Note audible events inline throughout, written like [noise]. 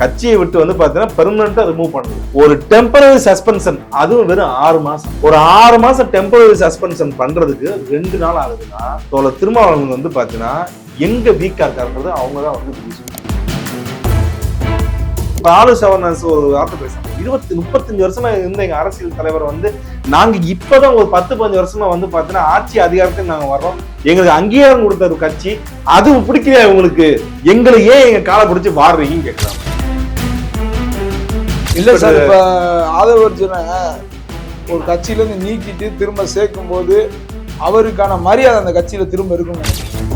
கட்சியை விட்டு வந்து பாத்தீங்கன்னா பெர்மனண்டா ரிமூவ் பண்ணுது ஒரு டெம்பரரி சஸ்பென்ஷன் அதுவும் வெறும் ஆறு மாசம். ஒரு ஆறு மாசம் டெம்பரரி சஸ்பென்ஷன் பண்றதுக்கு ரெண்டு நாள் ஆகுதுன்னா தோழர் திருமாவளவன் வந்து பாத்தீங்கன்னா எங்க வீக்கா இருக்காருன்றது அவங்க தான் வந்து பாலு ஆளு சவர்னஸ் ஒரு வார்த்தை பேசுறாங்க இருபத்தி முப்பத்தஞ்சு வருஷமா இருந்த எங்க அரசியல் தலைவர் வந்து நாங்க இப்பதான் ஒரு பத்து பதினஞ்சு வருஷமா வந்து பாத்தீங்கன்னா ஆட்சி அதிகாரத்துக்கு நாங்க வர்றோம். எங்களுக்கு அங்கீகாரம் கொடுத்த ஒரு கட்சி அது பிடிக்கலையா உங்களுக்கு? எங்களை ஏன் எங்க காலை பிடிச்சி வாடுறீங்கன்னு கேட்கலாம் இல்ல சார் இப்ப ஆதவர்ஜுனை ஒரு கட்சியில இருந்து நீக்கிட்டு திரும்ப சேர்க்கும் போது அவருக்கான மரியாதை அந்த கட்சியில திரும்ப இருக்கும்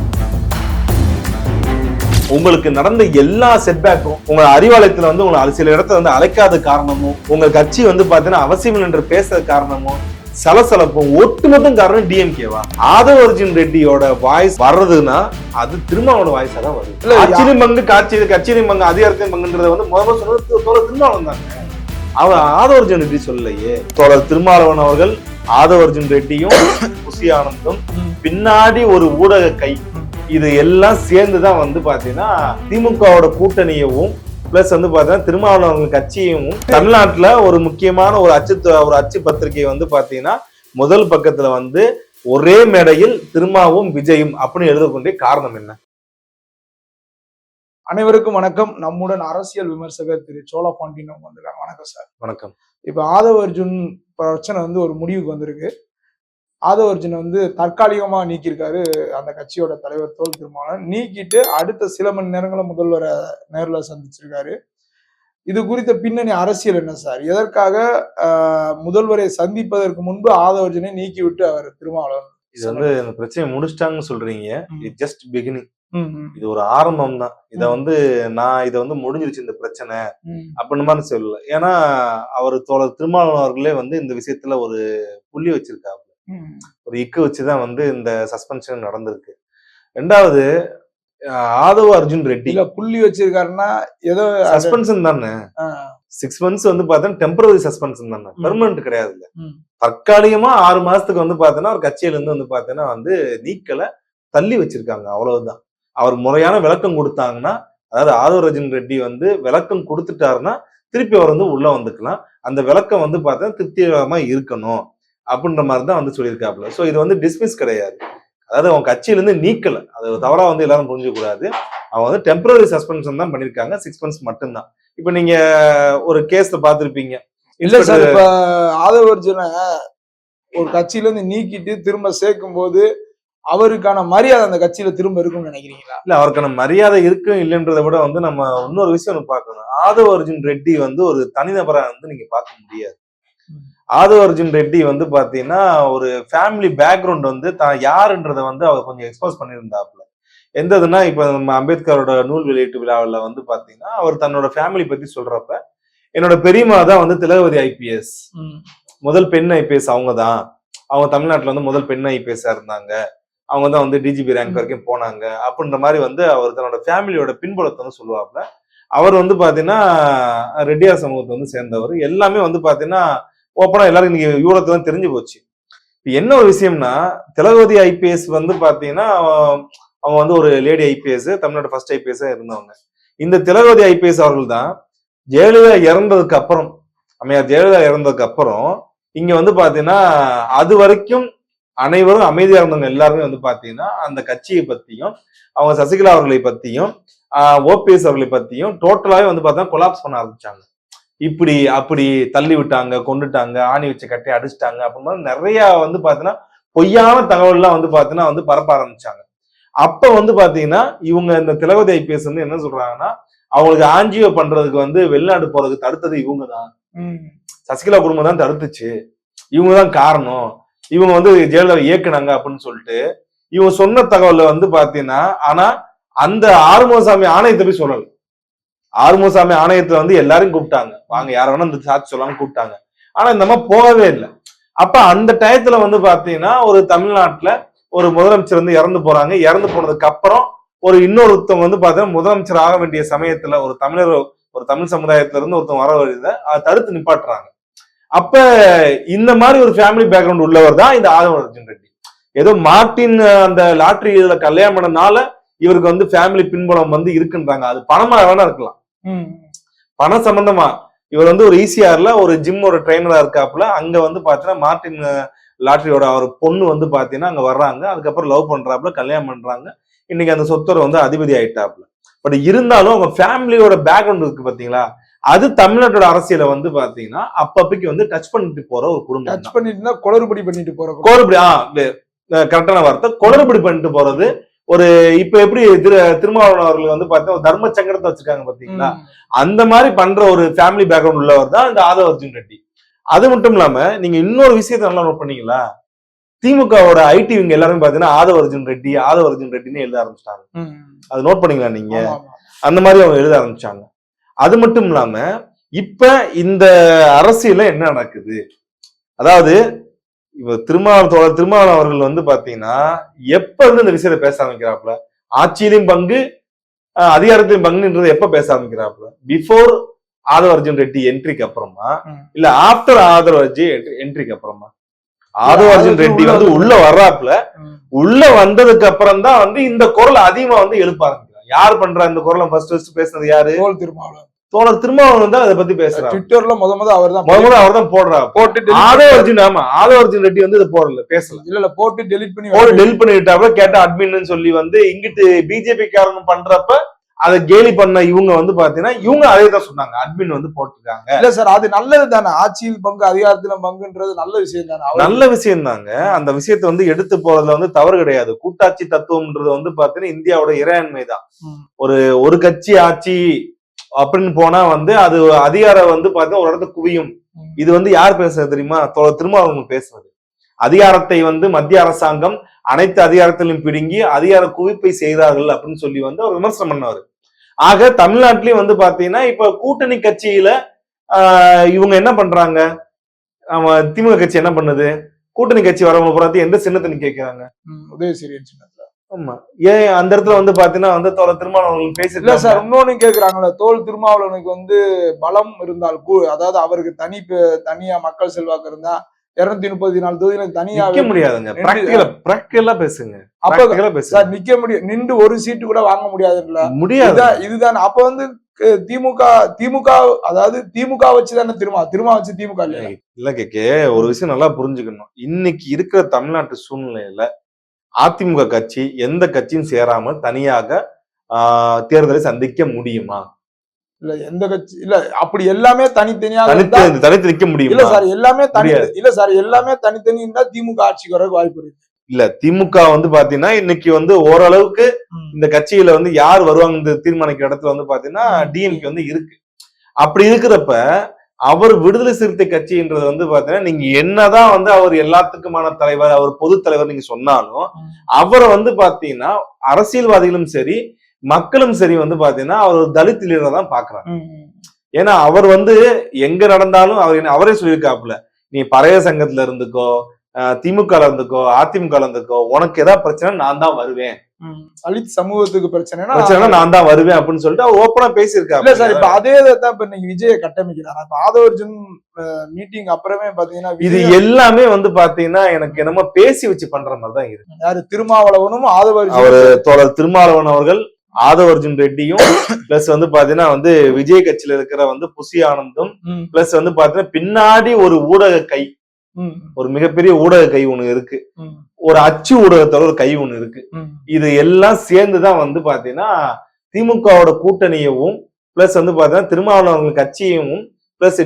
உங்களுக்கு நடந்த எல்லா செட்பேக்கும் உங்க அறிவாலயத்துல வந்து உங்களை சில இடத்துல வந்து அழைக்காத காரணமும் உங்க கட்சி வந்து பாத்தீங்கன்னா அவசியம் என்று பேசுற காரணமும் சலசலப்பும் ஒட்டுமொத்தம் காரணம் டிஎம்கேவா ஆதவ அர்ஜுன் ரெட்டியோட வாய்ஸ் வர்றதுன்னா அது திருமாவளவன் வாய்ஸா தான் வருது. இல்ல, கட்சியின் பங்கு காட்சி கட்சியின் பங்கு அதிகாரத்தின் பங்குன்றத வந்து முதல்ல சொன்னது தோழர் திருமாவளவன் தாங்க அவர் ஆதவ அர்ஜுன் ரெட்டி சொல்லலையே. தோழர் திருமாவளவன் அவர்கள் ஆதவ அர்ஜுன் ரெட்டியும் [coughs] புசி ஆனந்தும் பின்னாடி ஒரு ஊடக கை. இது எல்லாம் சேர்ந்து தான் வந்து பாத்தீங்கன்னா திமுகவோட கூட்டணியவும் பிளஸ் வந்து பாத்தீங்கன்னா திருமாவளவன் கட்சியும் தமிழ்நாட்டுல ஒரு முக்கியமான ஒரு அச்சு ஒரு அச்சு பத்திரிகை வந்து பாத்தீங்கன்னா முதல் பக்கத்துல வந்து ஒரே மேடையில் திருமாவும் விஜயும் அப்படின்னு எழுதக்கூடிய காரணம் என்ன? அனைவருக்கும் வணக்கம். நம்முடன் அரசியல் விமர்சகர் திரு சோழா பாண்டியன் வந்திருக்காங்க. வணக்கம் சார். வணக்கம். இப்ப ஆதவ அர்ஜுன் பிரச்சனை வந்து ஒரு முடிவுக்கு வந்திருக்கு. ஆதவ அர்ஜுன் வந்து தற்காலிகமா நீக்கியிருக்காரு அந்த கட்சியோட தலைவர் தோல் திருமாவளவன். நீக்கிட்டு அடுத்த சில மணி நேரங்கள முதல்வரை நேர்ல சந்திச்சிருக்காரு. இது குறித்த பின்னணி அரசியல் என்ன சார்? எதற்காக முதல்வரை சந்திப்பதற்கு முன்பு ஆதவ அர்ஜுனை நீக்கி விட்டு அவர் திருமாவளவன் இது வந்து இந்த பிரச்சனையை முடிச்சிட்டாங்கன்னு சொல்றீங்க. இது ஜஸ்ட் பிகினிங் இது ஒரு ஆரம்பம் தான். இத. வந்து நான் இதை வந்து முடிஞ்சிருச்சு இந்த பிரச்சனை அப்படின்னு மாதிரி சொல்லல. ஏன்னா அவர் தோழர் திருமாவளவன் அவர்களே வந்து இந்த விஷயத்துல ஒரு புள்ளி வச்சிருக்காங்க ம். ஒரு இக்கு வச்சுதான் வந்து இந்த சஸ்பென்ஷன் நடந்திருக்கு. ரெண்டாவது ஆதவ அர்ஜுன் ரெட்டி. இல்ல புள்ளி வச்சிருக்காருன்னா ஏதோ சஸ்பென்ஷன் தானே. சிக்ஸ் மந்த்ஸ் வந்து பார்த்தா டெம்பரரி சஸ்பென்ஷன் தானே. பெர்மனன்ட் கிடையாது ம், தற்காலிகமா ஆறு மாசத்துக்கு வந்து பார்த்தோன்னா ஒரு கட்சியில இருந்து வந்து பார்த்தோன்னா வந்து நீக்கலை தள்ளி வச்சிருக்காங்க. அவ்வளவுதான். அவர் முறையான விளக்கம் கொடுத்தாங்கன்னா அதாவது ஆதவ அர்ஜுன் ரெட்டி வந்து விளக்கம் கொடுத்துட்டாருன்னா திருப்பி அவர் வந்து உள்ள வந்துக்கலாம். அந்த விளக்கம் வந்து பார்த்தா திருப்திகரமா இருக்கணும். அப்படின்ற மாதிரி தான் வந்து சொல்லியிருக்காப்புல. ஸோ இது வந்து டிஸ்மிஸ் கிடையாது. அதாவது அவன் கட்சியில இருந்து நீக்கல. அது தவறா வந்து எல்லாரும் புரிஞ்சுக்க கூடாது. அவன் வந்து டெம்பரரி சஸ்பென்ஷன் தான் பண்ணியிருக்காங்க. சிக்ஸ் மந்த்ஸ் மட்டும்தான். இப்போ நீங்க ஒரு கேஸ்ல பார்த்திருப்பீங்க. இல்ல சார் இப்ப ஆதவர்ஜுனை ஒரு கட்சியில இருந்து நீக்கிட்டு திரும்ப சேர்க்கும் போது அவருக்கான மரியாதை அந்த கட்சியில திரும்ப இருக்கும்னு நினைக்கிறீங்களா? இல்ல அவருக்கான மரியாதை இருக்கும் இல்லைன்றதை விட வந்து நம்ம இன்னொரு விஷயம் பார்க்கணும். ஆதவ அர்ஜுன் ரெட்டி வந்து ஒரு தனிநபரா வந்து நீங்க பார்க்க முடியாது. ம். ஆதவ அர்ஜுன் ரெட்டி வந்து பாத்தீங்கன்னா ஒரு ஃபேமிலி பேக்ரவுண்ட் வந்து தான் யாருன்றத வந்து அவர் கொஞ்சம் எக்ஸ்போஸ் பண்ணியிருந்தாப்புல. எந்த இதுனா இப்ப நம்ம அம்பேத்கரோட நூல் வெளியீட்டு விழாவில் வந்து பாத்தீங்கன்னா அவர் தன்னோட ஃபேமிலி பத்தி சொல்றப்ப என்னோட பெரியம்மா தான் வந்து திலகவதி ஐபிஎஸ் முதல் பெண் ஐபிஎஸ் அவங்க தான். அவங்க தமிழ்நாட்டுல வந்து முதல் பெண் ஐபிஎஸ்ஸா இருந்தாங்க. அவங்க தான் வந்து டிஜிபி ரேங்க். வரைக்கும் போனாங்க. அப்படின்ற மாதிரி வந்து அவர் தன்னோட ஃபேமிலியோட பின்புலத்தை வந்து சொல்லுவாப்ல அவர் வந்து பாத்தீங்கன்னா ரெட்டியார் சமூகத்தை வந்து சேர்ந்தவர். எல்லாமே வந்து பாத்தீங்கன்னா ஓப்பனாக எல்லாரும் இன்னைக்கு யூரத்துல தான் தெரிஞ்சு போச்சு. இப்போ என்ன ஒரு விஷயம்னா திலகவதி ஐபிஎஸ் வந்து பார்த்தீங்கன்னா அவங்க வந்து ஒரு லேடி ஐபிஎஸ் தமிழ்நாடு ஃபர்ஸ்ட் ஐபிஎஸ்ஸாக இருந்தவங்க. இந்த திலகவதி ஐபிஎஸ் அவர்கள் தான் ஜெயலலிதா இறந்ததுக்கு அப்புறம் அமையார் ஜெயலலிதா இறந்ததுக்கு அப்புறம் இங்க வந்து பாத்தீங்கன்னா அது வரைக்கும் அனைவரும் அமைதியா இருந்தவங்க எல்லாருமே வந்து பாத்தீங்கன்னா அந்த கட்சியை பத்தியும் அவங்க சசிகலா அவர்களை பத்தியும் ஓபிஎஸ் அவர்களை பத்தியும் டோட்டலாவே வந்து பார்த்தா கொலாப்ஸ் பண்ண ஆரம்பிச்சாங்க. இப்படி அப்படி தள்ளி விட்டாங்க கொண்டுட்டாங்க ஆணி வச்சு கட்டி அடிச்சிட்டாங்க மாதிரி நிறைய வந்து பாத்தீங்கன்னா பொய்யான தகவல்லாம் வந்து பாத்தீங்கன்னா வந்து பரப்ப ஆரம்பிச்சாங்க. அப்ப வந்து பாத்தீங்கன்னா இவங்க இந்த திலகவதி ஐபிஎஸ் வந்து என்ன சொல்றாங்கன்னா அவங்களுக்கு ஆஞ்சியோ பண்றதுக்கு வந்து வெளிநாடு போறதுக்கு தடுத்தது இவங்க தான் சசிகலா குடும்பம் தான் தடுத்துச்சு. இவங்க தான் காரணம். இவங்க வந்து ஜெயலலிதா இயக்குனாங்க அப்படின்னு சொல்லிட்டு இவங்க சொன்ன தகவல்ல வந்து பாத்தீங்கன்னா ஆனா அந்த ஆறுமுகசாமி ஆணையத்தை போய் சொல்லல. ஆறுமுகசாமி ஆணையத்தை வந்து எல்லாரும் கூப்பிட்டாங்க. வாங்க யார வேணா இந்த சாட்சி சொல்லாம கூப்பிட்டாங்க. ஆனா இந்த மாதிரி போகவே இல்லை. அப்ப அந்த டயத்துல வந்து பாத்தீங்கன்னா ஒரு தமிழ்நாட்டுல ஒரு முதலமைச்சர் வந்து இறந்து போறாங்க. இறந்து போனதுக்கு அப்புறம் ஒரு இன்னொருத்தவங்க வந்து பாத்தீங்கன்னா முதலமைச்சர் ஆக வேண்டிய சமயத்துல ஒரு தமிழர் ஒரு தமிழ் சமுதாயத்துல இருந்து ஒருத்தவங்க வர வருத அதை தடுத்து நிப்பாட்டுறாங்க. அப்ப இந்த மாதிரி ஒரு ஃபேமிலி பேக்ரவுண்ட் உள்ளவர் தான் இந்த ஆதவ அர்ஜுன் ரெட்டி. ஏதோ மார்ட்டின் அந்த லாட்ரி இதுல கல்யாணம் பண்ணனால இவருக்கு வந்து ஃபேமிலி பின்புலம் வந்து இருக்குன்றாங்க. அது பணமா வேணா இருக்கலாம். பணம் சம்பந்தமா இவர் வந்து ஒரு ஈசிஆர்ல ஒரு ஜிம் ஒரு ட்ரைனரா இருக்காப்புல அங்க வந்து பாத்தீங்கன்னா மார்டின் அஹ், லாட்டரியோட அவர் பொண்ணு வந்து பாத்தீங்கன்னா அங்க வர்றாங்க. அதுக்கப்புறம் லவ் பண்றாப்புல கல்யாணம் பண்றாங்க. இன்னைக்கு அந்த சொத்தரை வந்து அதிபதி ஆயிட்டாப்புல. பட் இருந்தாலும் அவங்க ஃபேமிலியோட பேக்ரவுண்ட் இருக்கு பாத்தீங்களா? அது தமிழ்நாட்டோட அரசியலை வந்து பாத்தீங்கன்னா அப்பப்பைக்கு வந்து டச் பண்ணிட்டு போற ஒரு குடும்பம் டச் பண்ணிட்டு குளறுபடி பண்ணிட்டு போற குடும்பம். கோரபடி ஆ கரெக்டான வார்த்தை குளறுபடி பண்ணிட்டு போறது ஒரு இப்ப எப்படி திரு திருமாவளவன் அவர்கள் வந்து ஒரு தர்ம சங்கரத்தை வச்சிருக்காங்க பாத்தீங்களா. அந்த மாதிரி பண்ற ஒரு ஃபேமிலி பேக்ரவுண்ட் உள்ளவர் தான் இந்த ஆதவ அர்ஜுன் ரெட்டி. அது மட்டும் இல்லாம நீங்க இன்னொரு விஷயத்தை நல்லா நோட் பண்ணீங்களா? திமுகவோட ஐடி இவங்க எல்லாரும் பாத்தீங்கன்னா ஆதவ அர்ஜுன் ரெட்டி ஆதவ அர்ஜுன் ரெட்டின்னு எழுத ஆரம்பிச்சிட்டாங்க. அது நோட் பண்ணீங்களா நீங்க. அந்த மாதிரி அவங்க எழுத ஆரம்பிச்சாங்க. அது மட்டும் இல்லாம இப்ப இந்த அரசியல்ல என்ன நடக்குது? அதாவது இவ திருமாவளவன் தோழர் திருமாவளவன் அவர்கள் வந்து பாத்தீங்கன்னா எப்ப இருந்து இந்த விஷயத்தை பேச ஆரம்பிக்கிறாப்புல? ஆட்சியிலும் பங்கு அஹ், அதிகாரத்திலும் பங்குன்றது எப்ப பேச ஆரம்பிக்கிறாப்புல? பிஃபோர் ஆதவ அர்ஜுன் ரெட்டி என்ட்ரிக்கு அப்புறமா. இல்ல ஆஃப்டர் ஆதவ அர்ஜுன் என்ட்ரிக்கு அப்புறமா? ஆதவ அர்ஜுன் ரெட்டி வந்து வந்து- உள்ள வர்றாப்புல. உள்ள வந்ததுக்கு அப்புறம் தான் வந்து இந்த குரல் அதிகமா வந்து எழுப்ப ஆரம்பிக்கிறாங்க யார் பண்றா இந்த குரலை ஃபர்ஸ்ட் ஃபர்ஸ்ட் பேசுனது யாரு? தோல் திருமாவளவன். தோழர் திருமாவளவன் தான் அதை பத்தி பேசுறாரு ட்விட்டர்ல முத முத அவர் தான் முதல்ல அவர் தான் போடுறா போட்டு பண்ணி- அர்ஜுன் ஆமா ஆதவ அர்ஜுன் ரெட்டி வந்து இது போடல பேசல. இல்ல இல்ல போட்டு டெலிட் பண்ணி போட டெல் பண்ணிட்டாப்ப கேட்ட அட்மின்னு சொல்லி வந்து இங்கிட்டு பிஜேபி காரங்க பண்றப்ப அதை கேலி பண்ண இவங்க வந்து பாத்தீங்கன்னா இவங்க அதே தான் சொன்னாங்க. அட்மின் வந்து போட்டிருக்காங்க. இல்ல சார் அது நல்லது தானே. ஆட்சியில் பங்கு அதிகாரத்தில பங்குன்றது நல்ல விஷயம் தானே. நல்ல விஷயம் தாங்க அந்த விஷயத்தை வந்து எடுத்து போறதுல வந்து தவறு கிடையாது. கூட்டாட்சி தத்துவம்ன்றது வந்து பாத்தீங்கன்னா இந்தியாவோட இறையாண்மை தான். ஒரு ஒரு கட்சி ஆட்சி அப்படின்னு போனா வந்து அது அதிகாரம் வந்து பாத்தீங்கன்னா ஒரு இடத்துல குவியும். இது வந்து யார் பேசுறது தெரியுமா? திருமாவளவன் பேசுறது. அதிகாரத்தை வந்து மத்திய அரசாங்கம் அனைத்து அதிகாரத்திலும் பிடுங்கி அதிகார குவிப்பை செய்தார்கள் அப்படின்னு சொல்லி வந்து அவர் விமர்சனம் பண்ணாரு. ஆக தமிழ்நாட்டிலயும் வந்து பாத்தீங்கன்னா இப்ப கூட்டணி கட்சியில ஆஹ், இவங்க என்ன பண்றாங்க? ஆமா, திமுக கட்சி என்ன பண்ணுது? கூட்டணி கட்சி வரவங்க பூராத்தையும் எந்த சின்னத்தை கேட்கிறாங்க ம், உதயசூரியன் சின்னத்துல. ஆமா. ஏன் அந்த இடத்துல வந்து பாத்தீங்கன்னா வந்து தோழர் திருமாவளவன் இல்ல பேசிட்டு சார் இன்னொன்னு கேக்குறாங்கல்ல தோல் திருமாவளவனுக்கு வந்து பலம் இருந்தால் அதாவது அவருக்கு தனி தனியா மக்கள் செல்வாக்கு இருந்தா இருநூத்தி முப்பத்தி நாலு தொகுதியில தனியா முடியாதுங்க பிராக்டிகலா பேசுங்க. அப்ப பேசுங்க. சார் நிக்க முடியும் நின்று ஒரு சீட்டு கூட வாங்க முடியாதுல்ல? முடியாது. இதுதான் அப்ப வந்து திமுக திமுக அதாவது திமுக வச்சுதானே திருமா திருமா வச்சு திமுக இல்ல கேக்கே ஒரு விஷயம் நல்லா புரிஞ்சுக்கணும். இன்னைக்கு இருக்கிற தமிழ்நாட்டு சூழ்நிலையில அதிமுக கட்சி எந்த கட்சியும் சேராமல் தனியாக தேர்தலை சந்திக்க முடியுமா? இல்ல எந்த கட்சி இல்ல அப்படி எல்லாமே தனித்தனியா இருந்தா தனித்து நிக்க இல்ல முடியுமா சார் எல்லாமே தனி. இல்ல சார் எல்லாமே தனித்தனி இருந்தா திமுக ஆட்சிக்கு வரக்கு வாய்ப்பு இருக்கு. இல்ல திமுக வந்து பாத்தீங்கன்னா இன்னைக்கு வந்து ஓரளவுக்கு இந்த கட்சியில வந்து யார் வருவாங்க தீர்மானிக்கிற இடத்துல வந்து பாத்தீங்கன்னா. டிஎம்கே வந்து இருக்கு. அப்படி இருக்கிறப்ப அவர் விடுதலை சிறுத்தை கட்சின்றது வந்து பாத்தீங்கன்னா நீங்க என்னதான் வந்து அவர் எல்லாத்துக்குமான தலைவர் அவர் பொது தலைவர் நீங்க சொன்னாலும். அவரை வந்து பாத்தீங்கன்னா அரசியல்வாதிகளும் சரி மக்களும் சரி வந்து பாத்தீங்கன்னா அவர் ஒரு தலித் லீடரை தான் பாக்குறாங்க. ஏன்னா அவர் வந்து எங்க நடந்தாலும் அவர் அவரே சொல்லியிருக்காப்புல நீ பழைய சங்கத்துல இருந்துக்கோ திமுக இருந்துக்கோ அதிமுக இருந்துக்கோ உனக்கு ஏதாவது பிரச்சனை நான் தான் வருவேன் தலித் சமூகத்துக்கு பிரச்சனைனா பிரச்சனை நான் தான் வருவேன் அப்படின்னு சொல்லிட்டு அவர் ஓப்பனா இல்ல சார் பேசியிருக்காரு இப்ப அதே தான் இப்ப இன்னைக்கு விஜய கட்டமைக்கிறாங்க இப்ப ஆதவர்ஜுன் மீட்டிங் அப்புறமே பாத்தீங்கன்னா இது எல்லாமே வந்து பாத்தீங்கன்னா எனக்கு என்னமோ பேசி வச்சு பண்ற மாதிரி தான் இருக்கு யாரு? திருமாவளவனும் ஆதவர்ஜுன். அவரு தோழர் திருமாவளவன் அவர்கள் ஆதவ அர்ஜுன் ரெட்டியும் பிளஸ் வந்து பாத்தீங்கன்னா வந்து விஜய் கட்சியில இருக்கிற வந்து புசி ஆனந்தும் பிளஸ் வந்து பாத்தீங்கன்னா பின்னாடி ஒரு ஊடக கை. ஒரு மிகப்பெரிய ஊடக கை ஒண்ணு இருக்கு. ஒரு அச்சு ஊடகத்தோட ஒரு கை ஒண்ணு இருக்கு. இது எல்லாம் சேர்ந்துதான் வந்து பாத்தீங்கன்னா திமுகவோட கூட்டணியவும் பிளஸ் வந்து பாத்தீங்கன்னா திருமாவளவன் கட்சியவும் பிளஸ்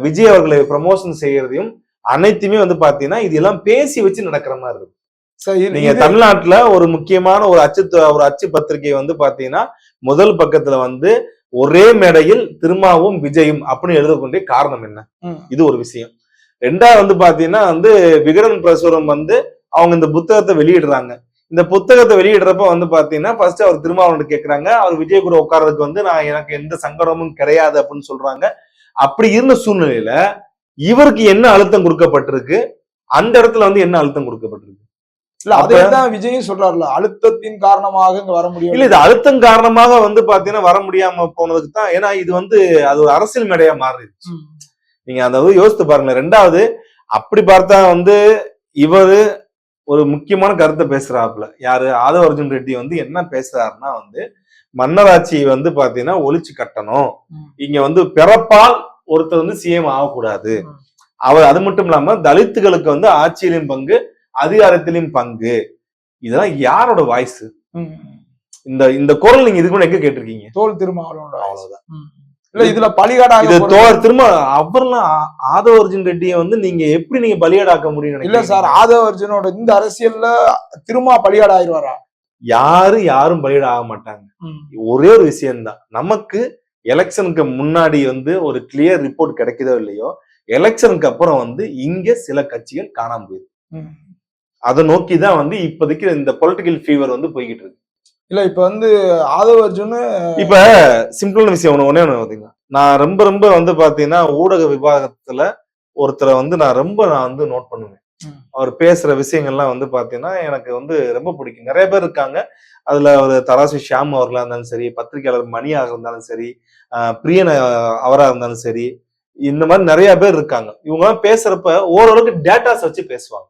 விஜய் அவர்களை ப்ரமோஷன் செய்யறதையும் அனைத்துமே வந்து பாத்தீங்கன்னா இது எல்லாம் பேசி வச்சு நடக்கிற மாதிரி இருக்கு. சரி, இது- நீங்க தமிழ்நாட்டுல ஒரு முக்கியமான ஒரு அச்சு ஒரு அச்சு பத்திரிகை வந்து பாத்தீங்கன்னா முதல் பக்கத்துல வந்து ஒரே மேடையில் திருமாவும் விஜயும் அப்படின்னு எழுதக்கூடிய காரணம் என்ன? இது ஒரு விஷயம். ரெண்டாவது வந்து பாத்தீங்கன்னா வந்து விகடன் பிரசுரம் வந்து அவங்க இந்த புத்தகத்தை வெளியிடுறாங்க. இந்த புத்தகத்தை வெளியிடுறப்ப வந்து பாத்தீங்கன்னா ஃபர்ஸ்ட் அவர் திருமாவளவன் கேக்குறாங்க. அவர் விஜய் கூட உட்கார்றதுக்கு வந்து நான் எனக்கு எந்த சங்கடமும் கிடையாது அப்படின்னு சொல்றாங்க. அப்படி இருந்த சூழ்நிலையில இவருக்கு என்ன அழுத்தம் கொடுக்கப்பட்டிருக்கு? அந்த இடத்துல வந்து என்ன அழுத்தம் கொடுக்கப்பட்டிருக்கு? இல்ல அதேதான் விஜயும் சொல்றாருல அழுத்தத்தின் காரணமாக இங்க வர முடியும் இல்ல இது அழுத்தம் காரணமாக வந்து பாத்தீங்கன்னா வர முடியாம போனதுக்கு தான் ஏன்னா இது வந்து அது ஒரு அரசியல் மேடையா மாறிடுச்சு. நீங்க அந்த யோசித்து பாருங்க ரெண்டாவது அப்படி பார்த்தா வந்து இவரு ஒரு முக்கியமான கருத்தை பேசுறாப்புல. யாரு? ஆதவ அர்ஜுன் ரெட்டி வந்து என்ன பேசுறாருன்னா வந்து மன்னராட்சி வந்து பாத்தீங்கன்னா ஒழிச்சு கட்டணும். இங்க வந்து பிறப்பால் ஒருத்தர் வந்து சிஎம் ஆகக்கூடாது. அவர் அது மட்டும் இல்லாம தலித்துகளுக்கு வந்து ஆட்சியிலும் பங்கு அதிகாரத்திலும் பங்கு. இதெல்லாம் யாரோட வாய்ஸ். இந்த இந்த குரல் நீங்க இதுக்கு முன்னாடி எங்க கேட்டிருக்கீங்க? தோல் திருமாவளவனோட அவ்வளவுதான். இல்ல இதுல பலிகாடாக இது தோழர் திரும்ப அவர்லாம் ஆதவ அர்ஜுன் ரெட்டியை வந்து நீங்க எப்படி நீங்க பலியாடாக்க முடியும் இல்ல சார் ஆதவ அர்ஜுனோட இந்த அரசியல்ல திருமா பலியாடு ஆயிடுவாரா யாரு யாரும் பலியிட ஆக மாட்டாங்க ஒரே ஒரு விஷயம்தான். நமக்கு எலெக்ஷனுக்கு முன்னாடி வந்து ஒரு கிளியர் ரிப்போர்ட் கிடைக்குதோ இல்லையோ எலெக்ஷனுக்கு அப்புறம் வந்து இங்க சில கட்சிகள் காணாம போயிருக்கு. அதை நோக்கி தான் வந்து இப்போதைக்கு இந்த பொலிட்டிக்கல் ஃபீவர் வந்து போய்கிட்டு இருக்கு. இல்ல இப்ப வந்து ஆதவ அர்ஜுன் இப்ப சிம்பிளான விஷயம் ஒண்ணு ஒண்ணே ஒண்ணு பாத்தீங்கன்னா நான் ரொம்ப ரொம்ப வந்து பாத்தீங்கன்னா ஊடக விபாகத்துல ஒருத்தரை வந்து நான் ரொம்ப நான் வந்து நோட் பண்ணுவேன். அவர் பேசுற விஷயங்கள்லாம் வந்து பாத்தீங்கன்னா எனக்கு வந்து ரொம்ப பிடிக்கும். நிறைய பேர் இருக்காங்க. அதுல ஒரு தராசு ஷியாம் அவர்களா இருந்தாலும் சரி பத்திரிகையாளர் மணியாக இருந்தாலும் சரி பிரியன் அவரா இருந்தாலும் சரி இந்த மாதிரி நிறைய பேர் இருக்காங்க. இவங்க எல்லாம் பேசுறப்ப ஓரளவுக்கு டேட்டாஸ் வச்சு பேசுவாங்க.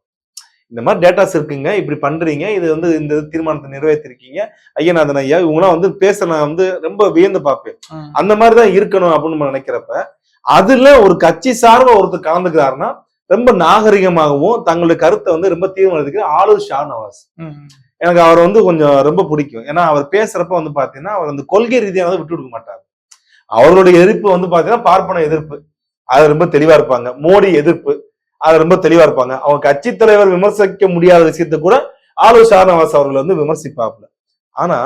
இந்த மாதிரி டேட்டாஸ் இருக்குங்க. இப்படி பண்றீங்க. இது வந்து இந்த தீர்மானத்தை நிறைவேற்றிருக்கீங்க. ஐயநாதன் ஐயா இவங்கலாம் வந்து பேச நான் வந்து ரொம்ப வியந்து பார்ப்பேன். அந்த மாதிரிதான் இருக்கணும் அப்படின்னு நம்ம நினைக்கிறப்ப அதுல ஒரு கட்சி சார்ப ஒருத்தர் கலந்துக்கிறாருன்னா ரொம்ப நாகரிகமாகவும் தங்களுடைய கருத்தை வந்து ரொம்ப தீர்மானத்துக்கு ஆளுநர் ஷா நவாஸ் எனக்கு அவர் வந்து கொஞ்சம் ரொம்ப பிடிக்கும். ஏன்னா அவர் பேசுறப்ப வந்து பாத்தீங்கன்னா அவர் அந்த கொள்கை ரீதியாக வந்து விட்டு கொடுக்க மாட்டார். அவர்களுடைய எதிர்ப்பு வந்து பாத்தீங்கன்னா பார்ப்பன எதிர்ப்பு. அது ரொம்ப தெளிவா இருப்பாங்க. மோடி எதிர்ப்பு. அது ரொம்ப தெளிவா இருப்பாங்க. அவங்க கட்சி தலைவர் விமர்சிக்க முடியாத விஷயத்த கூட ஆளுநர் ஷா நவாஸ் அவர்கள் வந்து விமர்சிப்பாப்ல ஆனா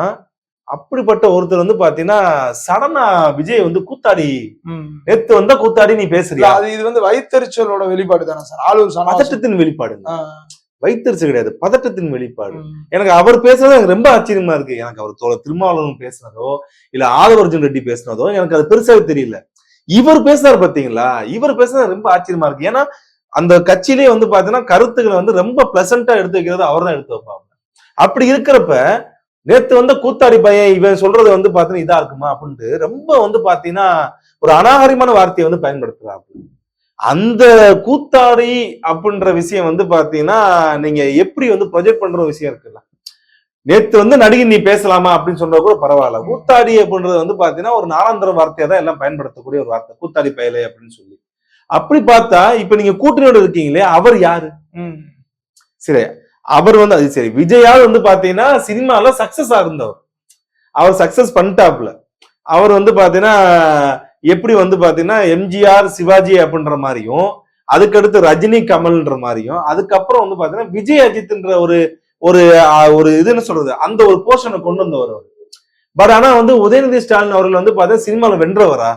அப்படிப்பட்ட ஒருத்தர் வந்து பாத்தீங்கன்னா சடனா விஜய் வந்து கூத்தாடி நேத்து வந்தா கூத்தாடி நீ பேசுறியா? அது இது வந்து வயிற்றுச்சலோட வெளிப்பாடு தானே சார். சனாதன பதட்டத்தின் வெளிப்பாடுங்க வைத்தறிச்சு கிடையாது பதட்டத்தின் வெளிப்பாடு. எனக்கு அவர் பேசுறது எனக்கு ரொம்ப ஆச்சரியமா இருக்கு. எனக்கு அவர் தோழர் திருமாவளவன் பேசுனதோ இல்ல ஆதவர்ஜுன் ரெட்டி பேசுனதோ எனக்கு அது பெருசாவே தெரியல. இவர் பேசுறாரு பாத்தீங்களா? இவர் பேசுறது ரொம்ப ஆச்சரியமா இருக்கு. ஏன்னா அந்த கட்சியிலேயே வந்து பாத்தீங்கன்னா கருத்துக்களை வந்து ரொம்ப பிளசண்டா எடுத்து வைக்கிறது அவர் தான் எடுத்து வைப்பாங்க. அப்படி இருக்கிறப்ப நேத்து வந்து கூத்தாடி பையன் இவன் சொல்றது வந்து பாத்தீங்கன்னா இதா இருக்குமா அப்படின்ட்டு ரொம்ப வந்து பாத்தீங்கன்னா ஒரு அனாகரிகமான வார்த்தையை வந்து பயன்படுத்துறாரு அந்த கூத்தாடி அப்படின்ற விஷயம் வந்து பாத்தீங்கன்னா நீங்க எப்படி வந்து ப்ரொஜெக்ட் பண்ற விஷயம் இருக்குல்ல. நேத்து வந்து நடிகை நீ பேசலாமா அப்படின்னு சொன்னா கூட பரவாயில்ல. கூத்தாடி அப்படின்றது வந்து பாத்தீங்கன்னா ஒரு நாலாந்திர வார்த்தையா தான் எல்லாம் பயன்படுத்தக்கூடிய ஒரு வார்த்தை. கூத்தாடி பயலை அப்படின்னு சொல்லி. அப்படி பார்த்தா இப்ப நீங்க கூட்டணியோட இருக்கீங்களே அவர் யாரு? சரி அவர் வந்து அது சரி விஜயாவது வந்து பாத்தீங்கன்னா சினிமால சக்சஸா இருந்தவர். அவர் சக்சஸ் பண்ணிட்டாப்ல அவர் வந்து பாத்தீங்கன்னா எப்படி வந்து பாத்தீங்கன்னா எம்ஜிஆர் சிவாஜி அப்படின்ற மாதிரியும் அதுக்கடுத்து ரஜினி கமல்ன்ற மாதிரியும் அதுக்கப்புறம் வந்து பாத்தீங்கன்னா விஜய் அஜித்ன்ற ஒரு ஒரு ஒரு இது என்ன சொல்றது அந்த ஒரு போர்ஷனை கொண்டு வந்தவர் அவர். பட் ஆனா வந்து உதயநிதி ஸ்டாலின் அவர்கள் வந்து பாத்தீங்கன்னா சினிமால வென்றவரா?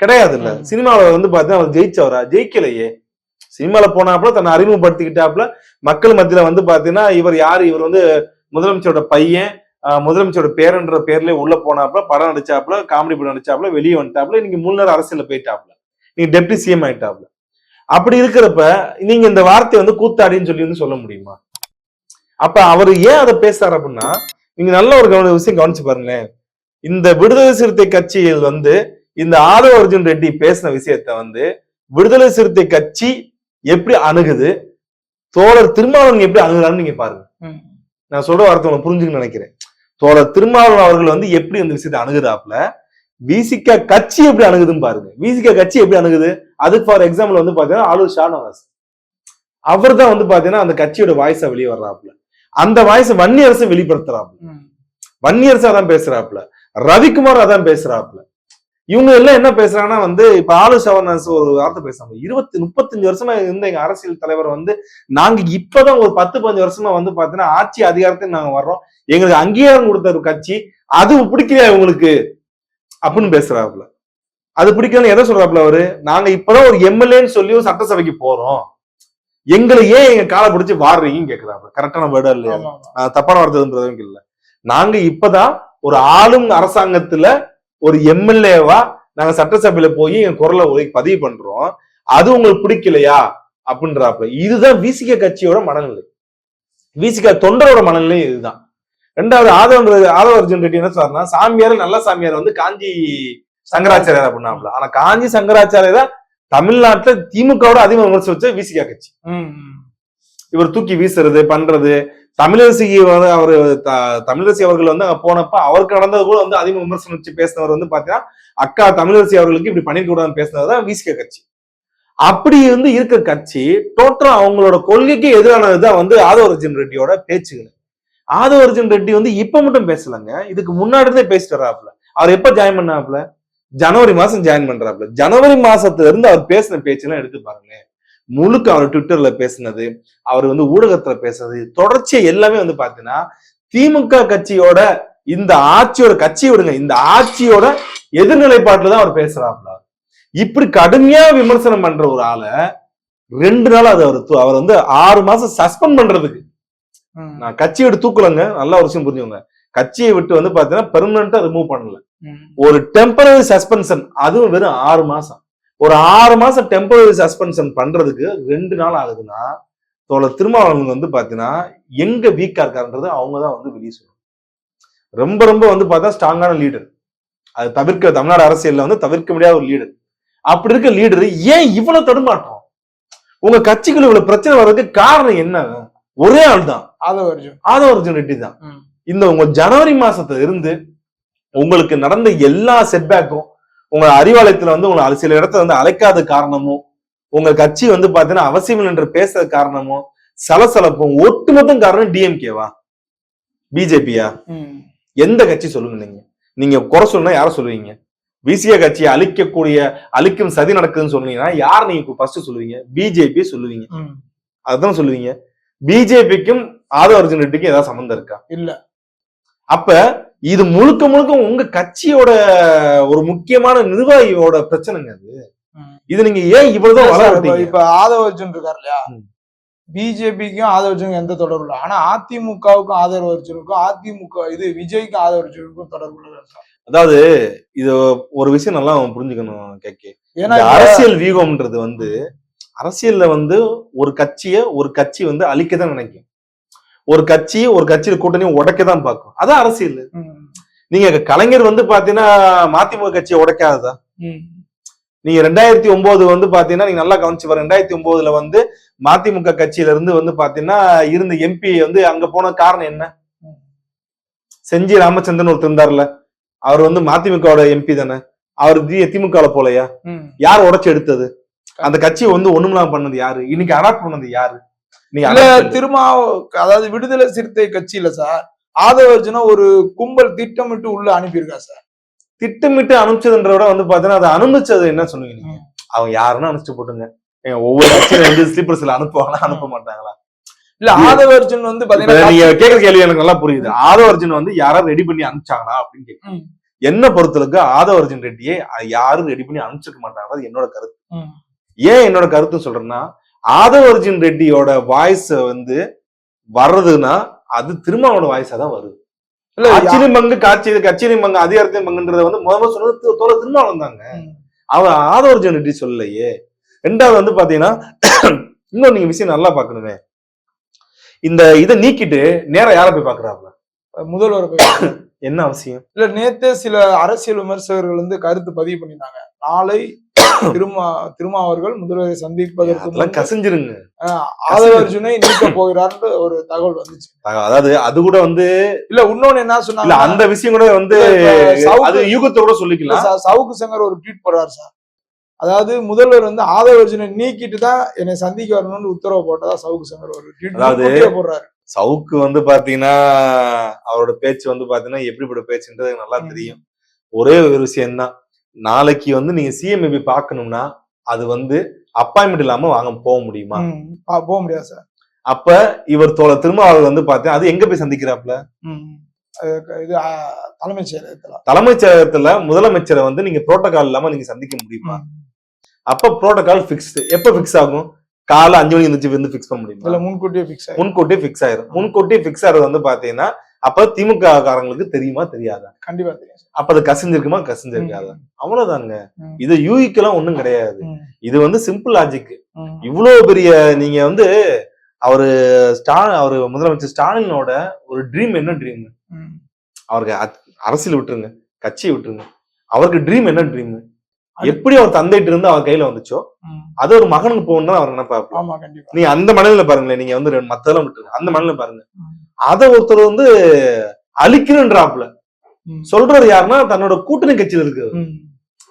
கிடையாது இல்ல ம். சினிமால வந்து பாத்தீங்கன்னா அவர் ஜெயிச்சவரா? ஜெயிக்கலையே. சினிமால போனாப்புல தன்னை அறிமுகப்படுத்திக்கிட்டாப்புல மக்கள் மத்தியில வந்து பாத்தீங்கன்னா இவர் யாரு? இவர் வந்து முதலமைச்சரோட பையன் முதலமைச்சரோட பேரன்ற பேர்லயே உள்ள போனாப்புல படம் நடிச்சாப்புல காமெடி படம் நடிச்சாப்புல வெளியே வந்துட்டாப்புல நீங்க மூணு நேரம் அரசியல்ல போயிட்டாப்புல. நீங்க டெப்டி சிஎம் ஆயிட்டாப்புல. அப்படி இருக்கிறப்ப நீங்க இந்த வார்த்தையை வந்து கூத்தாடின்னு சொல்லி வந்து சொல்ல முடியுமா? அப்ப அவர் ஏன் அதை பேசுறாரு அப்படின்னா நீங்க நல்ல ஒரு கவன விஷயம் கவனிச்சு பாருங்களேன். இந்த விடுதலை சிறுத்தை கட்சியில் வந்து இந்த ஆதவ அர்ஜுன் ரெட்டி பேசின விஷயத்த வந்து விடுதலை சிறுத்தை கட்சி எப்படி அணுகுது தோழர் திருமாவளவன் எப்படி அணுகுறான்னு நீங்க பாருங்க. நான் சொல்ற வார்த்தை புரிஞ்சுக்கணும்னு நினைக்கிறேன். தோழர் திருமாவளவன் அவர்கள் வந்து எப்படி அந்த விஷயத்தை அணுகுறாப்ல விசிக கட்சி எப்படி அணுகுதுன்னு பாருங்க. விசிக கட்சி எப்படி அணுகுது? அதுக்கு ஃபார் எக்ஸாம்பிள் வந்து பாத்தீங்கன்னா ஆளூர் ஷானவாஸ். அவர் தான் வந்து பாத்தீங்கன்னா அந்த கட்சியோட வாய்ஸா வெளியே வர்றாப்ல அந்த வாய்ஸ் வன்னியரசு வெளிப்படுத்துறாப்ல வன்னியரசு அதான் பேசுறாப்ல ரவிக்குமார் அதான் பேசுறாப்ல இவங்க எல்லாம் என்ன பேசுறாங்கன்னா வந்து இப்ப ஆளு சவர்னஸ் ஒரு வார்த்தை பேசுறாங்க. இருபத்தி முப்பத்தஞ்சு வருஷமா இருந்த எங்க அரசியல் தலைவர் வந்து நாங்க இப்பதான் ஒரு பத்து பதினஞ்சு வருஷமா வந்து பாத்தீங்கன்னா ஆட்சி அதிகாரத்தை நாங்க வர்றோம். எங்களுக்கு அங்கீகாரம் கொடுத்த ஒரு கட்சி அது பிடிக்கலையா உங்களுக்கு அப்படின்னு பேசுறாப்புல. அது பிடிக்கலன்னு எதை சொல்றாப்புல அவரு? நாங்க இப்பதான் ஒரு எம்எல்ஏன்னு சொல்லி ஒரு சட்டசபைக்கு போறோம். எங்களை ஏன் எங்க காலை பிடிச்சி வாடுறீங்கன்னு கேக்குறாப்புல. கரெக்டான வேர்டா இல்லையா? தப்பான வார்த்தைன்றதும் இல்ல. நாங்க இப்பதான் ஒரு ஆளும் அரசாங்கத்துல ஒரு எம்எல்ஏவா நாங்க சட்டசபையில போய் என் குரலை பதிவு பண்றோம். அது உங்களுக்கு பிடிக்கலையா? அப்படின்றாப்புல. இதுதான் விசிக கட்சியோட மனநிலை. விசிக தொண்டரோட மனநிலை இதுதான். ரெண்டாவது ஆதவ ஆதவ அர்ஜுன் ரெட்டி என்ன சொல்றாருன்னா சாமியார் நல்ல சாமியார் வந்து காஞ்சி சங்கராச்சாரியார் அப்படின்னாப்ல ஆனா காஞ்சி சங்கராச்சாரியார் தமிழ்நாட்டுல திமுகவோட அதிகமா விமர்சிச்ச விசிக கட்சி. இவர் தூக்கி வீசுறது பண்றது தமிழரசி வந்து அவர் த- தமிழரசி அவர்கள் வந்து அங்க போனப்ப அவருக்கு நடந்தது கூட வந்து அதிக விமர்சனம் வச்சு பேசினவர் வந்து பாத்தீங்கன்னா அக்கா தமிழரசி அவர்களுக்கு இப்படி பண்ணிருக்கூடாதுன்னு பேசினதுதான் பேசினது தான் விசிக கட்சி. அப்படி வந்து இருக்க கட்சி டோட்டலா அவங்களோட கொள்கைக்கு எதிரானதுதான் வந்து ஆதவர்ஜன் ரெட்டியோட பேச்சுகள். ஆதவர்ஜன் ரெட்டி வந்து இப்ப மட்டும் பேசலங்க. இதுக்கு முன்னாடி இருந்தே பேசிட்டு வர்றாப்புல அவர் எப்ப ஜாயின் பண்ணாப்புல? ஜனவரி மாசம் ஜாயின் பண்றாப்புல. ஜனவரி மாசத்துல இருந்து அவர் பேசின பேச்செல்லாம் எடுத்து பாருங்களேன். முழுக்க அவர் ட்விட்டர்ல பேசினது அவர் வந்து ஊடகத்துல பேசுனது தொடர்ச்சியா எல்லாமே வந்து பாத்தீங்கன்னா திமுக கட்சியோட இந்த ஆட்சியோட கட்சி விடுங்க இந்த ஆட்சியோட எதிர்நிலைப்பாட்டுல தான் அவர் பேசுறாப்புல இப்படி கடுமையா விமர்சனம் பண்ற ஒரு ஆளை ரெண்டு நாள் அது அவர் அவர் வந்து ஆறு மாசம் சஸ்பெண்ட் பண்றதுக்கு. நான் கட்சியை விட்டு தூக்கலங்க நல்ல ஒரு விஷயம் புரிஞ்சுங்க கட்சியை விட்டு வந்து பாத்தீங்கன்னா பெர்மனண்டா ரிமூவ் பண்ணல. ஒரு டெம்பரரி சஸ்பென்ஷன் அதுவும் வெறும் ஆறு மாசம். ஒரு ஆறு மாசம் டெம்பரரி சஸ்பென்ஷன் பண்றதுக்கு ரெண்டு நாள் ஆகுதுன்னா தோழர் திருமாவளவன் வந்து பாத்தீங்கன்னா எங்க வீக்கா இருக்காருன்றது அவங்க தான் வந்து வெளியே சொல்லணும். ரொம்ப ரொம்ப வந்து பார்த்தா ஸ்ட்ராங்கான லீடர் அது தவிர்க்க தமிழ்நாடு அரசியல்ல வந்து தவிர்க்க முடியாத ஒரு லீடர் அப்படி இருக்க லீடர் ஏன் இவ்வளவு தடுமாற்றம்? உங்க கட்சிகள் இவ்வளவு பிரச்சனை வர்றதுக்கு காரணம் என்ன? ஒரே ஆள் தான் ஆதவர்ஜுன் ஆதவர்ஜன் ரெட்டி தான். இந்த உங்க ஜனவரி மாசத்துல இருந்து உங்களுக்கு நடந்த எல்லா செட்பேக்கும் உங்க அறிவாலயத்துல வந்து உங்களை சில இடத்துல வந்து அழைக்காத காரணமும் உங்க கட்சி வந்து பாத்தீங்கன்னா அவசியம் என்று பேசுற காரணமும் சலசலப்பும் ஒட்டுமொத்தம் காரணம் டிஎம்கேவா? பிஜேபியா. எந்த கட்சி சொல்லுங்க நீங்க? நீங்க குறை சொல்லணும் யார சொல்லுவீங்க? பிசிஏ கட்சியை அழிக்கக்கூடிய அழிக்கும் சதி நடக்குதுன்னு சொன்னீங்கன்னா யார் நீங்க ஃபர்ஸ்ட் சொல்லுவீங்க? பிஜேபி சொல்லுவீங்க. அதுதான் சொல்லுவீங்க. பிஜேபிக்கும் ஆதவ அர்ஜுன் ரெட்டிக்கும் ஏதாவது சம்மந்தம் இருக்கா? இல்ல. அப்ப இது முழுக்க முழுக்க உங்க கட்சியோட ஒரு முக்கியமான நிர்வாகியோட பிரச்சனைங்க அது. இது நீங்க ஏன் இவ்வளவுதான் இல்ல வளர சார், இப்ப- ஆதவர்ஜுன் இருக்காரு இல்லையா. பிஜேபிக்கும் ஆதவர்ஜுனுக்கும் எந்த தொடர்பு இல்லை ஆனா அதிமுகவுக்கும் ஆதரவர்ஜுனுக்கும் அதிமுக இது விஜய்க்கும் ஆதரவர்ஜுனுக்கும் தொடர்பு. அதாவது இது ஒரு விஷயம் நல்லா புரிஞ்சுக்கணும் கேக்கே ஏன்னா அரசியல் வியூகம்ன்றது வந்து அரசியல்ல வந்து ஒரு கட்சிய ஒரு கட்சி வந்து அழிக்க தான் நினைக்கும் ஒரு கட்சி ஒரு கட்சியில கூட்டணி உடைக்க தான் பார்க்கும். அதான் அரசியல். நீங்க கலைஞர் வந்து பாத்தீங்கன்னா மதிமுக கட்சியை உடைக்காததா? நீங்க ரெண்டாயிரத்தி ஒன்பது வந்து பாத்தீங்கன்னா நீங்க நல்லா கவனிச்சு பாருங்க. ரெண்டாயிரத்தி ஒன்பதுல வந்து மதிமுக கட்சியில இருந்து வந்து பாத்தீங்கன்னா இருந்த எம்பி வந்து அங்க போன காரணம் என்ன. செஞ்சி ராமச்சந்திரன் ஒருத்தர் இருந்தார்ல. அவர் வந்து மதிமுகவோட எம்பி தானே. அவர் திமுக போலையா. யார் உடைச்சு எடுத்தது? அந்த கட்சியை வந்து ஒண்ணுமில்லாம பண்ணது யாரு? இன்னைக்கு அடாப்ட் பண்ணது யாரு? இல்ல. திருமாவ அதாவது விடுதலை சிறுத்தை கட்சியில சார் ஆதவர்ஜுன ஒரு கும்பல் திட்டமிட்டு உள்ள அனுப்பியிருக்கா சார். திட்டமிட்டு அனுப்பிச்சதுன்ற விட வந்து பாத்தீங்கன்னா அதை அனுப்பிச்சது என்ன சொன்னீங்க நீங்க? அவங்க யாருன்னு அனுப்பிச்சு போட்டுங்க ஒவ்வொரு கட்சியில வந்து ஸ்லீப்பர்ஸ்ல அனுப்புவாங்களா அனுப்ப மாட்டாங்களா? இல்ல ஆதவர்ஜுன் வந்து பாத்தீங்கன்னா நீங்க கேக்குற கேள்வி எனக்கு நல்லா புரியுது. ஆதவர்ஜுன் வந்து யாராவது ரெடி பண்ணி அனுப்பிச்சாங்களா அப்படின்னு ம். என்ன பொறுத்தளவுக்கு ஆதவர்ஜுன் ரெட்டியை யாரும் ரெடி பண்ணி அனுப்பிச்சிருக்க மாட்டாங்க அது என்னோட கருத்து. ஏன் என்னோட கருத்து சொல்றேன்னா ஆதவர்ஜுன் ரெட்டியோட வாய்ஸ் வந்து வர்றதுன்னா அது திருமாவோட வாய்ஸா தான் வருது. இல்ல ஆட்சியிலும் பங்கு காட்சி கட்சியிலும் பங்கு அதிகாரத்தையும் பங்குன்றத வந்து முதல்ல சொன்னது தோல திருமாவளம் தாங்க ம், அவன் ஆதவர்ஜுன் ரெட்டி சொல்லலையே. ரெண்டாவது வந்து பாத்தீங்கன்னா [clears throat] இன்னும் நீங்க விஷயம் நல்லா பாக்கணுமே இந்த இதை நீக்கிட்டு நேரா யாரை போய் பாக்குறாங்க முதல்வர் போய் என்ன அவசியம்? இல்ல நேத்தே சில அரசியல் விமர்சகர்கள் வந்து கருத்து பதிவு பண்ணியிருந்தாங்க. நாளை திருமா திருமாவர்கள் முதல்வரை சந்திப்பதற்கு கசிஞ்சிருங்க. ஆதவர்ஜுனை நீக்க போகிறார்னு ஒரு தகவல் வந்துச்சு. அதாவது அது கூட வந்து இல்ல இன்னொன்னு என்ன சொன்னாங்க அந்த விஷயம் கூட வந்து அது யூகத்தை கூட சொல்லிக்கலாம். சவுக்கு சங்கர் ஒரு ட்வீட் போடுறாரு சார். அதாவது முதல்வர் வந்து ஆதவர்ஜுனை நீக்கிட்டு தான் என்னை சந்திக்க வரணும்னு உத்தரவு போட்டதா சவுக்கு சங்கர் ஒரு ட்வீட் போடுறாரு. சவுக்கு வந்து பாத்தீங்கன்னா அவரோட பேச்சு வந்து பாத்தீங்கன்னா எப்படிப்பட்ட பேச்சுன்றது நல்லா. தெரியும். ஒரே ஒரு விஷயம்தான். நாளைக்கு வந்து நீங்க சிஎம்ஏபி பார்க்கணும்னா அது வந்து அப்பாயின்மெண்ட் இல்லாம வாங்க போக முடியுமா? போக முடியாது சார். அப்ப இவர் தோழ திருமாவளவன் வந்து பார்த்தேன் அது எங்க போய் சந்திக்கிறாப்ல இது தலைமைச் செயலகத்துல. தலைமைச் செயலகத்துல முதலமைச்சரை வந்து நீங்க புரோட்டோகால் இல்லாம நீங்க சந்திக்க முடியுமா. அப்ப புரோட்டோகால் ஃபிக்ஸ்டு எப்ப ஃபிக்ஸ் ஆகும்? காலை அஞ்சு மணிக்கு இருந்துச்சு வந்து ஃபிக்ஸ் பண்ண முடியுமா? இதுல முன்கூட்டியே பிக்ஸ் முன்கூட்டியே ஃபிக்ஸ் ஆயிரும். முன்கூட்டியே ஃபிக்ஸ் ஆறது வந்து பாத்தீங்கன்னா அப்ப திமுக காரங்களுக்கு தெரியுமா தெரியாதா? கண்டிப்பா தெரியும். அப்ப அது கசிஞ்சிருக்குமா? கசிஞ்சிருக்காதா? அவ்வளவுதானுங்க. இது யூஇக்கெல்லாம் ஒண்ணும் கிடையாது. இது வந்து சிம்பிள் லாஜிக் இவ்வளவு பெரிய நீங்க வந்து அவரு ஸ்டா அவரு முதலமைச்சர் ஸ்டாலினோட ஒரு ட்ரீம் என்ன ட்ரீம். அவருக்கு அரசியல் விட்டுருங்க. கட்சியை விட்டுருங்க. அவருக்கு ட்ரீம் என்ன ட்ரீம் எப்படி அவர் தந்தைட்டு இருந்து அவர் கையில வந்துச்சோ. அது ஒரு மகனுக்கு போகணும் அவர் நினைப்பாரு. நீங்க அந்த மனநிலை பாருங்களேன். நீங்க வந்து ரெண்டு- மத்ததெல்லாம் விட்டுருங்க. அந்த மனநிலை பாருங்க. அதை ஒருத்தர் வந்து அழிக்கணுன்றாப்ல ம். சொல்றது யாருன்னா தன்னோட கூட்டணி கட்சியில இருக்கு.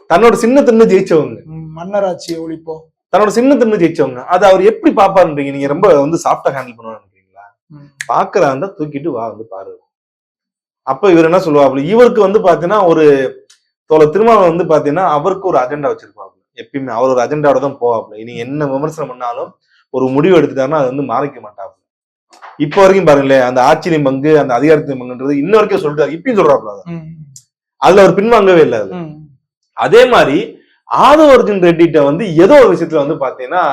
தன்னோட சின்னத்தின்னு ஜெயிச்சவங்க. ம். மன்னராட்சியை ஒழிப்போம். தன்னோட சின்னத்தின்னு ஜெயிச்சவங்க. அது அவர் எப்படி பாப்பாருன்றீங்க நீங்க ரொம்ப வந்து சாஃப்டா ஹேண்டில் பண்ணுவான்னு நினைக்கிறீங்களா. பாக்குறா இருந்தா தூக்கிட்டு வா வந்து பாரு. அப்ப இவர் என்ன சொல்லுவாப்புல? இவருக்கு வந்து பாத்தீங்கன்னா ஒரு தோல திருமாவளவன் வந்து பாத்தீங்கன்னா அவருக்கு ஒரு அஜெண்டா வச்சிருப்பாப்புல. எப்பயுமே அவர் ஒரு அஜெண்டாவோட தான் போவாப்புல. இனி என்ன விமர்சனம் பண்ணாலும் ஒரு முடிவு எடுத்துட்டாருன்னா அது வந்து மாறிக்க மாட்டாப்புல. இப்ப வரைக்கும் பாருங்களேன் அந்த ஆட்சியின் பங்கு அந்த அதிகாரத்தின் பங்குன்றது இன்ன வரைக்கும் சொல்லிட்டாரு இப்பயும். ம். அதுல அவர் பின்வாங்கவே இல்லை அது. அதே மாதிரி ஆதவ அர்ஜுன் ரெட்டிட்ட வந்து ஏதோ ஒரு விஷயத்துல வந்து பாத்தீங்கன்னா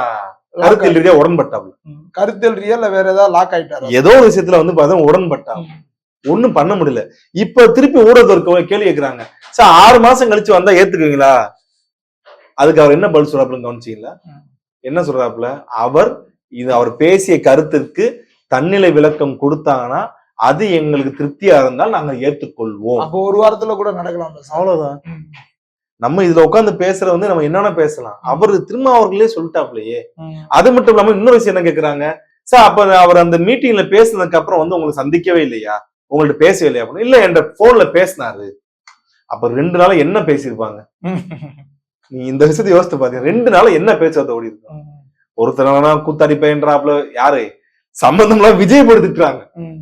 கருத்தில் ரீதியா உடன்பட்டாப்புல ம். கருத்தியல் ரீதியா வேற ஏதாவது லாக் ஆயிட்டாரு? ஏதோ ஒரு விஷயத்துல வந்து பாத்தீங்கன்னா உடன்பட்டாங்க ஒண்ணும் பண்ண முடியல. இப்ப திருப்பி ஊடகத்திற்கு கேள்வி கேக்குறாங்க. சார் ஆறு மாசம் கழிச்சு வந்தா ஏத்துக்குவீங்களா? அதுக்கு அவர் என்ன பதில் சொல்றாப்புல கவனிச்சீங்களா. என்ன சொல்றாப்புல அவர் இது அவர் பேசிய கருத்திற்கு தன்னிலை விளக்கம் கொடுத்தாங்கன்னா அது எங்களுக்கு திருப்தியா இருந்தால் நாங்க ஏற்றுக்கொள்வோம். அப்போ ஒரு வாரத்துல கூட நடக்கலாம் அவ்வளவுதான். நம்ம இதுல உட்கார்ந்து பேசுற வந்து நம்ம என்னென்ன பேசலாம். அவர் திரும்ப அவர்களே சொல்லிட்டாப்லயே. அது மட்டும் இல்லாம இன்னொரு விஷயம் என்ன கேக்குறாங்க? சார் அப்ப அவர் அந்த மீட்டிங்ல பேசுனதுக்கு அப்புறம் வந்து உங்களுக்கு சந்திக்கவே இல்லையா? உங்கள்ட்ட பேசவே இல்லையா? அப்படின்னு. இல்ல என் போன்ல பேசினாரு. அப்ப ரெண்டு நாள் என்ன பேசியிருப்பாங்க. நீ இந்த விஷயத்தை யோசித்து பாத்தீங்க ரெண்டு நாள் என்ன பேச்சுவார்த்தை ஓடி இருக்கும் ம். ஒருத்தரவனா கூத்தாடி பையன்றாப்ல. யாரு? சம்பந்தம்லாம் விஜயப்படுத்திட்டாங்க. ம்.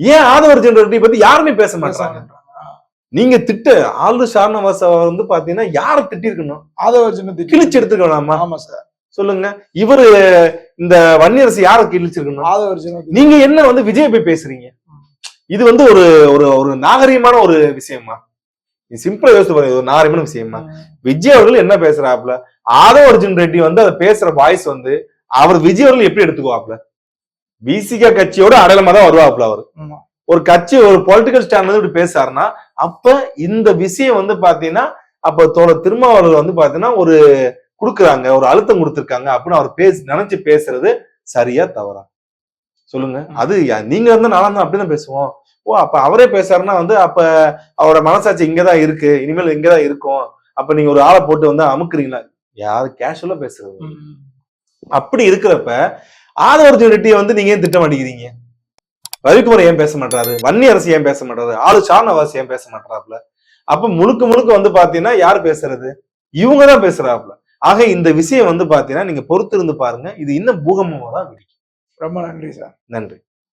ஏன் ஆதவர் ஜெனரேட்டி பத்தி யாருமே பேச மாட்டாங்க. நீங்க திட்ட ஆளு ஷார்னவாச வந்து பாத்தீங்கன்னா யார திட்டிருக்கணும்? திட்டி கிழிச்சு எடுத்துக்கலாமா ஆமா சார். சொல்லுங்க. இவரு இந்த வன்னியரசு யார கிழிச்சிருக்கணும்? திட்டி. நீங்க என்ன வந்து விஜய் போய் பேசுறீங்க? இது வந்து ஒரு ஒரு ஒரு நாகரீகமான ஒரு விஷயமா? நீ சிம்பிளா யோசிச்சு பாருங்க. ஒரு நாகரீகமான விஷயமா. விஜய் அவர்கள் என்ன பேசுறாப்ல ஆதவ அர்ஜுன் ரெட்டி வந்து அதை பேசுற வாய்ஸ் வந்து அவர் விஜய் அவர்கள் எப்படி எடுத்துக்குவாப்ல பிசிகா கட்சியோட அடையாளமா தான் வருவாப்ல அவர். ஒரு கட்சி ஒரு பொலிட்டிக்கல் ஸ்டாண்ட் வந்து இப்படி பேசுறாருன்னா அப்ப இந்த விஷயம் வந்து பாத்தீங்கன்னா அப்ப தோழ திருமாவளவர்கள் வந்து பாத்தீங்கன்னா ஒரு கொடுக்குறாங்க ஒரு அழுத்தம் கொடுத்திருக்காங்க அப்படின்னு அவர் பேச நினைச்சு பேசுறது சரியா தவறா? சொல்லுங்க. அது நீங்க இருந்தா நாளா தான் அப்படிதான் பேசுவோம். ஓ அப்ப அவரே பேசுறாருன்னா வந்து அப்ப அவரோட மனசாட்சி இங்கதான் இருக்கு இனிமேல் இங்கதான் இருக்கும். அப்ப நீங்க ஒரு ஆளை போட்டு வந்து அமுக்குறீங்களா? யாரு கேஷுவலா பேசுறது. அப்படி இருக்கிறப்ப ஆதவர்ஜுன் ரெட்டியை வந்து நீங்க ஏன் திட்ட மாட்டேங்கிறீங்க? ரவிக்குமார் ஏன் பேச மாட்டாரு வன்னி அரசு ஏன் பேச மாட்டாரு ஆளு ஷானவாஸ் ஏன் பேச மாட்டாப்ல அப்ப முழுக்க முழுக்க வந்து பாத்தீங்கன்னா யார் பேசுறது? இவங்க தான் பேசுறாப்ல ஆக இந்த விஷயம் வந்து பாத்தீங்கன்னா நீங்க பொறுத்திருந்து பாருங்க. இது இன்னும் பூகம்பமா தான் வெடிக்கும் ரொம்ப நன்றி சார். நன்றி.